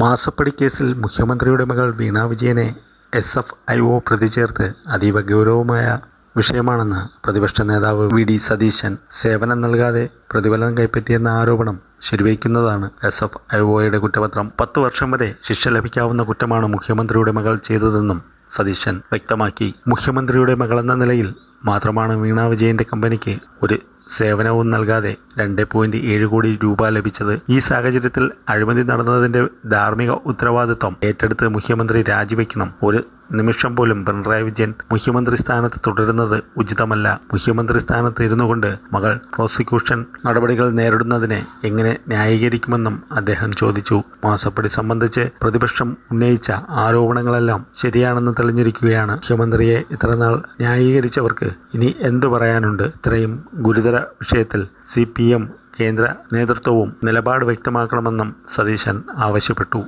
മാസപ്പടി കേസിൽ മുഖ്യമന്ത്രിയുടെ മകൾ വീണ വിജയനെ എസ് എഫ് ഐ ഒ പ്രതി ചേർത്ത് അതീവ ഗൗരവമായ വിഷയമാണെന്ന് പ്രതിപക്ഷ നേതാവ് വി ഡി സതീശൻ സേവനം നൽകാതെ പ്രതിഫലം കൈപ്പറ്റിയെന്ന ആരോപണം ശരിവയ്ക്കുന്നതാണ് എസ് എഫ് ഐ ഒയുടെ കുറ്റപത്രം. പത്ത് വർഷം വരെ ശിക്ഷ ലഭിക്കാവുന്ന കുറ്റമാണ് മുഖ്യമന്ത്രിയുടെ മകൾ ചെയ്തതെന്നും സതീശൻ വ്യക്തമാക്കി. മുഖ്യമന്ത്രിയുടെ മകളെന്ന നിലയിൽ മാത്രമാണ് വീണ വിജയന്റെ കമ്പനിക്ക് ഒരു സേവനവും നൽകാതെ രണ്ട് പോയിന്റ് ഏഴ് കോടി രൂപ ലഭിച്ചത് ഈ സാഹചര്യത്തിൽ അഴിമതി നടന്നതിന്റെ ധാർമ്മിക ഉത്തരവാദിത്വം ഏറ്റെടുത്ത് മുഖ്യമന്ത്രി രാജിവെക്കണം. ഒരു നിമിഷം പോലും പിണറായി വിജയൻ മുഖ്യമന്ത്രി സ്ഥാനത്ത് തുടരുന്നത് ഉചിതമല്ല. മുഖ്യമന്ത്രി സ്ഥാനത്ത് ഇരുന്നുകൊണ്ട് മകൾ പ്രോസിക്യൂഷൻ നടപടികൾ നേരിടുന്നതിനെ എങ്ങനെ ന്യായീകരിക്കുമെന്നും അദ്ദേഹം ചോദിച്ചു. മാസപ്പടി സംബന്ധിച്ച് പ്രതിപക്ഷം ഉന്നയിച്ച ആരോപണങ്ങളെല്ലാം ശരിയാണെന്ന് തെളിഞ്ഞിരിക്കുകയാണ്. മുഖ്യമന്ത്രിയെ ഇത്രനാൾ ന്യായീകരിച്ചവർക്ക് ഇനി എന്തു പറയാനുണ്ട്? ഇത്രയും ഗുരുതര വിഷയത്തിൽ സി കേന്ദ്ര നേതൃത്വവും നിലപാട് വ്യക്തമാക്കണമെന്നും സതീശൻ ആവശ്യപ്പെട്ടു.